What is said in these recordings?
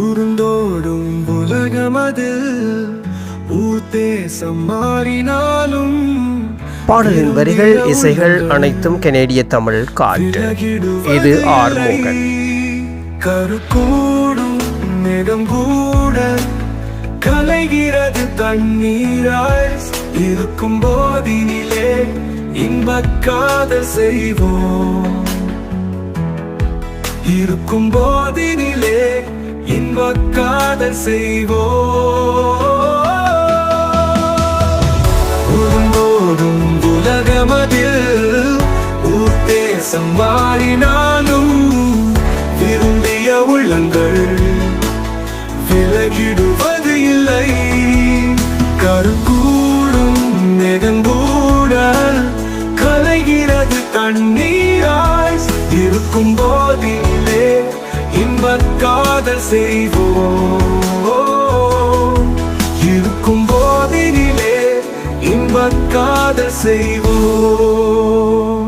உருண்டோடும் உலகமது ஊர்தேசம் மாறினாலும் பாடலின் வரிகள் இசைகள் அனைத்தும் கனேடிய தமிழ் காற்று. இது ஆர் மோகன். கருக்கூடும் மேகம் கூட கலைகிறது தண்ணீராய் இருக்கும் போதினிலே இன்பக்காத செய்வோம். இருக்கும் போதினிலே இன்பக்காத செய்வோம். உலகமதில் ஊர்தேசம் மாறினார் கருக்கூடும் நெகங்கூட கலைகிறது தண்ணீராய் இருக்கும் போதிலே இன்பக் காதல் செய்வோம். இருக்கும் போதிலே இன்பக் காதல் செய்வோம்.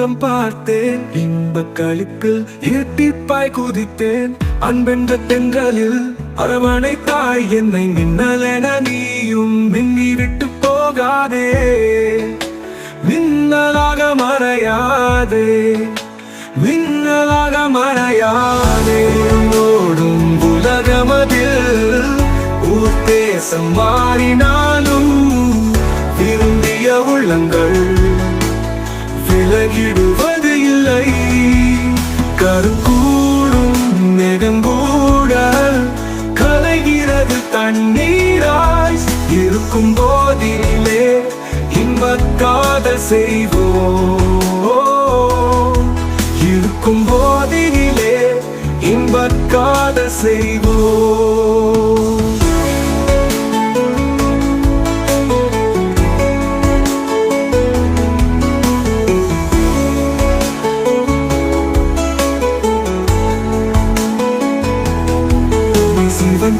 என் பார்த்தேன். இன்ப கழிப்பில் இரட்டிப்பாய் குதித்தேன். அன்பென்ற தென்றலில் அரவணை தாய் என்னை மின்னலென நீயும் மின்னி விட்டு போகாதே. மின்னலாக மறையாதே. மின்னலாக மறையாதே. ஓடும் உலகமதில் ஊர் தேசம் மாறினாலும் விரும்பிய உள்ளங்கள் கருக்கூடும் நெடுங்கூடல் கலைகிறது தண்ணீராய் இருக்கும் போதிலே இன்பக்காத செய்வோம். இருக்கும் போதிலே இன்பக்காத செய்வோம்.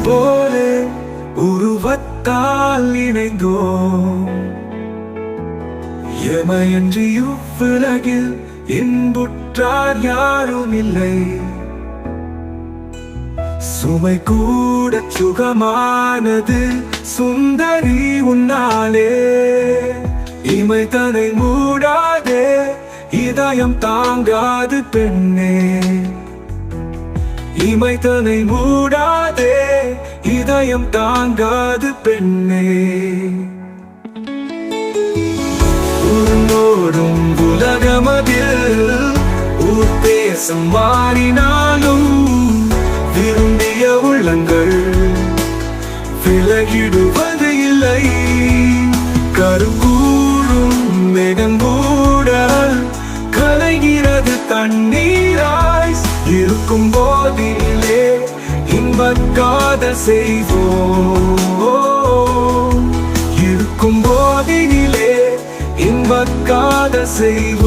போல உருவத்தால் இணைந்தோம். எமையன்றி இவ்வுலகில் இன்புற்றார் யாரும் இல்லை. சுமை கூட சுகமானது சுந்தரி உன்னாலே. இமை தனை மூடாதே இதயம் தாங்காது பெண்ணே. இமை தனை மூடாதே இதயம் தாங்காது பெண்ணே. உன்னோடும் உலகமதில் உத்தேசம் மாறினாலும் விரும்பிய உள்ளங்கள் விலகிடுவது இல்லை. கருங்கூடும் மெகங்கூட கலைகிறது தண்ணீர். இன்பக்காத செய்வோம். இருக்கும் போதினிலே இன்பக்காத செய்வோம்.